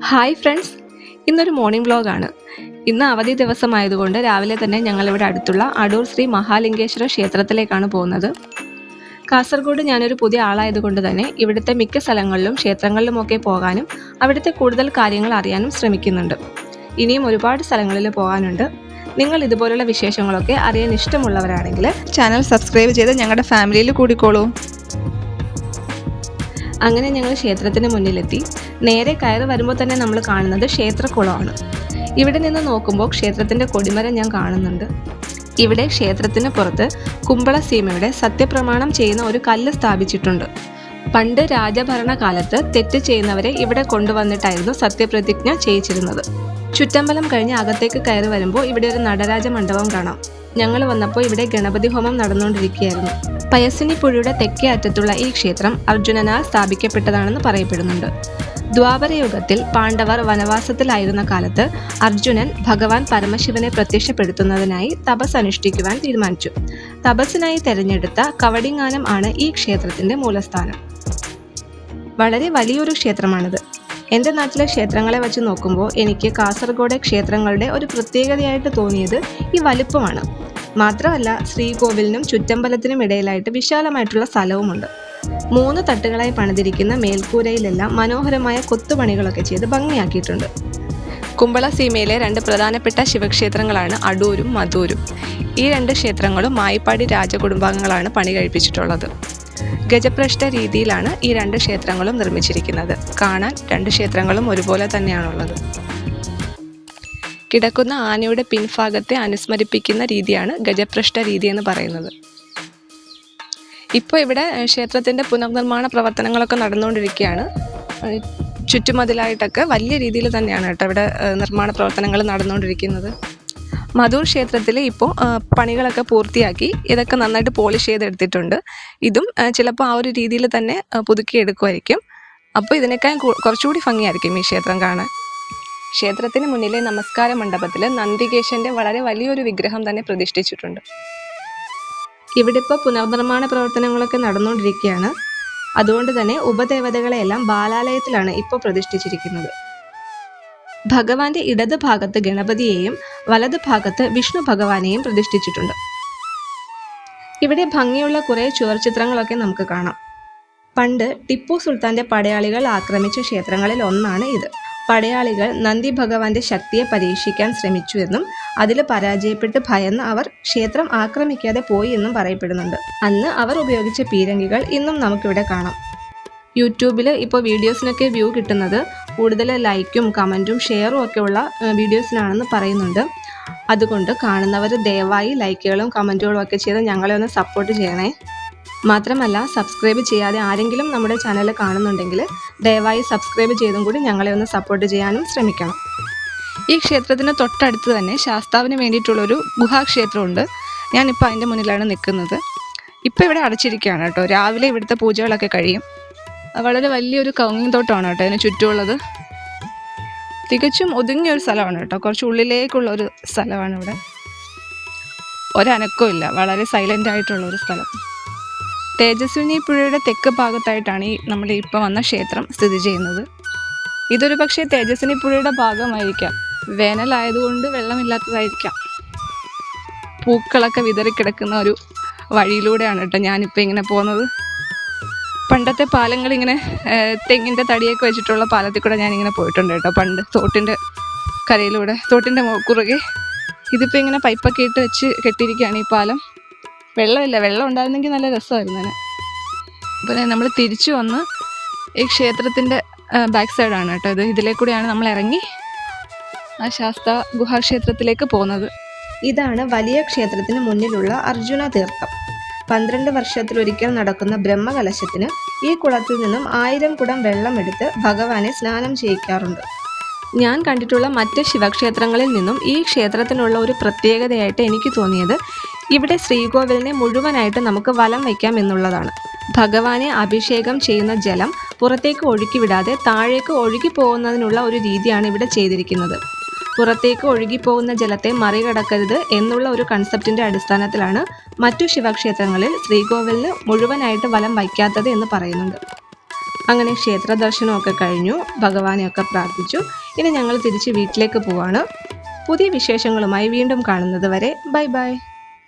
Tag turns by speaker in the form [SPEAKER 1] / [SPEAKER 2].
[SPEAKER 1] Hi friends. ഇന്നൊരു morning വ്ലോഗാണ് ഇന്ന് അവധി ദിവസമായതുകൊണ്ട് രാവിലെ തന്നെ ഞങ്ങളിവിടെ അടുത്തുള്ള അടൂർ ശ്രീ മഹാലിംഗേശ്വര ക്ഷേത്രത്തിലേക്കാണ് പോകുന്നത്. കാസർഗോഡ് ഞാനൊരു പുതിയ ആളായതുകൊണ്ട് തന്നെ ഇവിടുത്തെ മിക്ക സ്ഥലങ്ങളിലും ക്ഷേത്രങ്ങളിലുമൊക്കെ പോകാനും അവിടുത്തെ കൂടുതൽ കാര്യങ്ങൾ അറിയാനും ശ്രമിക്കുന്നുണ്ട്. ഇനിയും ഒരുപാട് സ്ഥലങ്ങളിൽ പോകാനുണ്ട്. നിങ്ങൾ ഇതുപോലുള്ള വിശേഷങ്ങളൊക്കെ അറിയാൻ ഇഷ്ടമുള്ളവരാണെങ്കിൽ
[SPEAKER 2] ചാനൽ സബ്സ്ക്രൈബ് ചെയ്ത് ഞങ്ങളുടെ ഫാമിലിയിൽ കൂടിക്കോളൂ.
[SPEAKER 1] അങ്ങനെ ഞങ്ങൾ ക്ഷേത്രത്തിന് മുന്നിലെത്തി. നേരെ കയറി വരുമ്പോൾ തന്നെ നമ്മൾ കാണുന്നത് ക്ഷേത്രക്കുളമാണ്. ഇവിടെ നിന്ന് നോക്കുമ്പോൾ ക്ഷേത്രത്തിന്റെ കൊടിമരം ഞാൻ കാണുന്നുണ്ട്. ഇവിടെ ക്ഷേത്രത്തിന് പുറത്ത് കുമ്പളസീമയുടെ സത്യപ്രമാണം ചെയ്യുന്ന ഒരു കല്ല് സ്ഥാപിച്ചിട്ടുണ്ട്. പണ്ട് രാജഭരണകാലത്ത് തെറ്റ് ചെയ്യുന്നവരെ ഇവിടെ കൊണ്ടുവന്നിട്ടായിരുന്നു സത്യപ്രതിജ്ഞ ചെയ്യിച്ചിരുന്നത്. ചുറ്റമ്പലം കഴിഞ്ഞ് അകത്തേക്ക് കയറി വരുമ്പോൾ ഇവിടെ ഒരു നടരാജ മണ്ഡപം കാണാം. ഞങ്ങൾ വന്നപ്പോൾ ഇവിടെ ഗണപതി ഹോമം നടന്നുകൊണ്ടിരിക്കുകയായിരുന്നു. പയസ്സിനി പുഴയുടെ തെക്കേ അറ്റത്തുള്ള ഈ ക്ഷേത്രം അർജുനനാൽ സ്ഥാപിക്കപ്പെട്ടതാണെന്ന് പറയപ്പെടുന്നുണ്ട്. ദ്വാപരയുഗത്തിൽ പാണ്ഡവർ വനവാസത്തിലായിരുന്ന കാലത്ത് അർജുനൻ ഭഗവാൻ പരമശിവനെ പ്രത്യക്ഷപ്പെടുത്തുന്നതിനായി തപസ് അനുഷ്ഠിക്കുവാൻ തീരുമാനിച്ചു. തപസ്സിനായി തെരഞ്ഞെടുത്ത കവടിങ്ങാനം ആണ് ഈ ക്ഷേത്രത്തിന്റെ മൂലസ്ഥാനം. വളരെ വലിയൊരു ക്ഷേത്രമാണിത്. എന്റെ നാട്ടിലെ ക്ഷേത്രങ്ങളെ വെച്ച് നോക്കുമ്പോൾ എനിക്ക് കാസർഗോഡ് ക്ഷേത്രങ്ങളുടെ ഒരു പ്രത്യേകതയായിട്ട് തോന്നിയത് ഈ വലുപ്പമാണ്. മാത്രമല്ല ശ്രീകോവിലിനും ചുറ്റമ്പലത്തിനും ഇടയിലായിട്ട് വിശാലമായിട്ടുള്ള സ്ഥലവുമുണ്ട്. മൂന്ന് തട്ടുകളായി പണിതിരിക്കുന്ന മേൽക്കൂരയിലെല്ലാം മനോഹരമായ കൊത്തുപണികളൊക്കെ ചെയ്ത് ഭംഗിയാക്കിയിട്ടുണ്ട്. കുമ്പള സീമയിലെ രണ്ട് പ്രധാനപ്പെട്ട ശിവക്ഷേത്രങ്ങളാണ് അടൂരും മധൂരും. ഈ രണ്ട് ക്ഷേത്രങ്ങളും മായിപ്പാടി രാജകുടുംബാംഗങ്ങളാണ് പണി കഴിപ്പിച്ചിട്ടുള്ളത്. ഗജപ്രഷ്ട രീതിയിലാണ് ഈ രണ്ട് ക്ഷേത്രങ്ങളും നിർമ്മിച്ചിരിക്കുന്നത്. കാണാൻ രണ്ട് ക്ഷേത്രങ്ങളും ഒരുപോലെ തന്നെയാണുള്ളത്. കിടക്കുന്ന ആനയുടെ പിൻഭാഗത്തെ അനുസ്മരിപ്പിക്കുന്ന രീതിയാണ് ഗജപ്രഷ്ട രീതി എന്ന് പറയുന്നത്. ഇപ്പോൾ ഇവിടെ ക്ഷേത്രത്തിന്റെ പുനർനിർമ്മാണ പ്രവർത്തനങ്ങളൊക്കെ നടന്നുകൊണ്ടിരിക്കുകയാണ്. ചുറ്റുമതിലായിട്ടൊക്കെ വലിയ രീതിയിൽ തന്നെയാണ് കേട്ടോ ഇവിടെ നിർമ്മാണ പ്രവർത്തനങ്ങൾ നടന്നുകൊണ്ടിരിക്കുന്നത്. മധൂർ ക്ഷേത്രത്തിൽ ഇപ്പോൾ പണികളൊക്കെ പൂർത്തിയാക്കി ഇതൊക്കെ നന്നായിട്ട് പോളിഷ് ചെയ്തെടുത്തിട്ടുണ്ട്. ഇതും ചിലപ്പോൾ ആ ഒരു രീതിയിൽ തന്നെ പുതുക്കി പുതുക്കിയെടുക്കുമായിരിക്കും. അപ്പോൾ ഇതിനേക്കാൾ കുറച്ചുകൂടി ഭംഗിയായിരിക്കും ഈ ക്ഷേത്രം കാണാൻ. ക്ഷേത്രത്തിന് മുന്നിലെ നമസ്കാര മണ്ഡപത്തിൽ നന്ദികേശന്റെ വളരെ വലിയൊരു വിഗ്രഹം തന്നെ പ്രതിഷ്ഠിച്ചിട്ടുണ്ട്. ഇവിടെ ഇപ്പോൾ പുനർനിർമ്മാണ പ്രവർത്തനങ്ങളൊക്കെ നടന്നുകൊണ്ടിരിക്കുകയാണ്. അതുകൊണ്ട് തന്നെ ഉപദേവതകളെയെല്ലാം ബാലാലയത്തിലാണ് ഇപ്പോൾ പ്രതിഷ്ഠിച്ചിരിക്കുന്നത്. ഭഗവാന്റെ ഇടത് ഭാഗത്ത് ഗണപതിയെയും വലത് ഭാഗത്ത് വിഷ്ണു ഭഗവാനെയും പ്രതിഷ്ഠിച്ചിട്ടുണ്ട്. ഇവിടെ ഭംഗിയുള്ള കുറേ ചുവർചിത്രങ്ങളൊക്കെ നമുക്ക് കാണാം. പണ്ട് ടിപ്പു സുൽത്താന്റെ പടയാളികൾ ആക്രമിച്ച ക്ഷേത്രങ്ങളിൽ ഒന്നാണ് ഇത്. പടയാളികൾ നന്ദി ഭഗവാന്റെ ശക്തിയെ പരീക്ഷിക്കാൻ ശ്രമിച്ചു എന്നും അതിൽ പരാജയപ്പെട്ട് ഭയന്ന് അവർ ക്ഷേത്രം ആക്രമിക്കാതെ പോയി എന്നും പറയപ്പെടുന്നുണ്ട്. അന്ന് അവർ ഉപയോഗിച്ച പീരങ്കികൾ ഇന്നും നമുക്കിവിടെ കാണാം. യൂട്യൂബിൽ ഇപ്പോൾ വീഡിയോസിനൊക്കെ വ്യൂ കിട്ടുന്നത് കൂടുതൽ ലൈക്കും കമന്റും ഷെയറും ഒക്കെ ഉള്ള വീഡിയോസിനാണെന്ന് പറയുന്നുണ്ട്. അതുകൊണ്ട് കാണുന്നവർ ദയവായി ലൈക്കുകളും കമന്റുകളും ഒക്കെ ചെയ്ത് ഞങ്ങളെ ഒന്ന് സപ്പോർട്ട് ചെയ്യണേ. മാത്രമല്ല സബ്സ്ക്രൈബ് ചെയ്യാതെ ആരെങ്കിലും നമ്മുടെ ചാനൽ കാണുന്നുണ്ടെങ്കിൽ ദയവായി സബ്സ്ക്രൈബ് ചെയ്തും കൂടി ഞങ്ങളെ ഒന്ന് സപ്പോർട്ട് ചെയ്യാനും ശ്രമിക്കണം. ഈ ക്ഷേത്രത്തിന് തൊട്ടടുത്ത് തന്നെ ശാസ്താവിന് വേണ്ടിയിട്ടുള്ളൊരു ഗുഹാക്ഷേത്രമുണ്ട്. ഞാനിപ്പോൾ അതിന്റെ മുന്നിലാണ് നിൽക്കുന്നത്. ഇപ്പോൾ ഇവിടെ അടച്ചിരിക്കുകയാണ് കേട്ടോ. രാവിലെ ഇവിടുത്തെ പൂജകളൊക്കെ കഴിയും. വളരെ വലിയൊരു കവുങ്ങിൻ തോട്ടമാണ് കേട്ടോ അതിന് ചുറ്റുമുള്ളത്. തികച്ചും ഒതുങ്ങിയ ഒരു സ്ഥലമാണ് കേട്ടോ. കുറച്ച് ഉള്ളിലേക്കുള്ള ഒരു സ്ഥലമാണ് ഇവിടെ. ഒരനക്കവും ഇല്ല. വളരെ സൈലന്റ് ആയിട്ടുള്ള ഒരു സ്ഥലം. തേജസ്വിനി പുഴയുടെ തെക്ക് ഭാഗത്തായിട്ടാണ് ഈ നമ്മൾ ഇപ്പോൾ വന്ന ക്ഷേത്രം സ്ഥിതി ചെയ്യുന്നത്. ഇതൊരു പക്ഷേ തേജസ്വിനി പുഴയുടെ ഭാഗമായിരിക്കാം. വേനലായതുകൊണ്ട് വെള്ളമില്ലാത്തതായിരിക്കാം. പൂക്കളൊക്കെ വിതറിക്കിടക്കുന്ന ഒരു വഴിയിലൂടെയാണ് കേട്ടോ ഞാനിപ്പോൾ ഇങ്ങനെ പോകുന്നത്. പണ്ടത്തെ പാലങ്ങൾ ഇങ്ങനെ തെങ്ങിന്റെ തടിയൊക്കെ വെച്ചിട്ടുള്ള പാലത്തിൽ കൂടെ ഞാനിങ്ങനെ പോയിട്ടുണ്ട് കേട്ടോ. പണ്ട് തോട്ടിന്റെ കരയിലൂടെ തോട്ടിന്റെ കുറുകെ. ഇതിപ്പോൾ ഇങ്ങനെ പൈപ്പൊക്കെ ഇട്ട് വെച്ച് കെട്ടിയിരിക്കുകയാണ് ഈ പാലം. വെള്ളമില്ല. വെള്ളം ഉണ്ടായിരുന്നെങ്കിൽ നല്ല രസമായിരുന്നു പിന്നെ നമ്മൾ തിരിച്ചു വന്ന് ഈ ക്ഷേത്രത്തിന്റെ ബാക്ക് സൈഡാണ് കേട്ടോ ഇത്. ഇതിലേ കൂടിയാണ് നമ്മൾ ഇറങ്ങി ആ ശാസ്ത ഗുഹാക്ഷേത്രത്തിലേക്ക് പോകുന്നത്. ഇതാണ് വലിയ ക്ഷേത്രത്തിന് മുന്നിലുള്ള അർജുന തീർത്ഥം. പന്ത്രണ്ട് വർഷത്തിലൊരിക്കൽ നടക്കുന്ന ബ്രഹ്മകലശത്തിന് ഈ കുളത്തിൽ നിന്നും ആയിരം കുടം വെള്ളമെടുത്ത് ഭഗവാനെ സ്നാനം ചെയ്യിക്കാറുണ്ട്. ഞാൻ കണ്ടിട്ടുള്ള മറ്റ് ശിവക്ഷേത്രങ്ങളിൽ നിന്നും ഈ ക്ഷേത്രത്തിനുള്ള ഒരു പ്രത്യേകതയായിട്ട് എനിക്ക് തോന്നിയത് ഇവിടെ ശ്രീകോവിലിനെ മുഴുവനായിട്ട് നമുക്ക് വലം വയ്ക്കാം എന്നുള്ളതാണ്. ഭഗവാനെ അഭിഷേകം ചെയ്യുന്ന ജലം പുറത്തേക്ക് ഒഴുക്കി വിടാതെ താഴേക്ക് ഒഴുകി പോകുന്നതിനുള്ള ഒരു രീതിയാണ് ഇവിടെ ചെയ്തിരിക്കുന്നത്. പുറത്തേക്ക് ഒഴുകി പോകുന്ന ജലത്തെ മറികടക്കരുത് എന്നുള്ള ഒരു കൺസെപ്റ്റിന്റെ അടിസ്ഥാനത്തിലാണ് മറ്റു ശിവക്ഷേത്രങ്ങളിൽ ശ്രീകോവിലിന് മുഴുവനായിട്ട് വലം വയ്ക്കാത്തത് എന്ന് പറയുന്നുണ്ട് അങ്ങനെ ക്ഷേത്ര ദർശനമൊക്കെ കഴിഞ്ഞു ഭഗവാനെയൊക്കെ പ്രാർത്ഥിച്ചു. ഇനി ഞങ്ങൾ തിരിച്ച് വീട്ടിലേക്ക് പോവാണ്. പുതിയ വിശേഷങ്ങളുമായി വീണ്ടും കാണുന്നത് വരെ ബൈ ബൈ.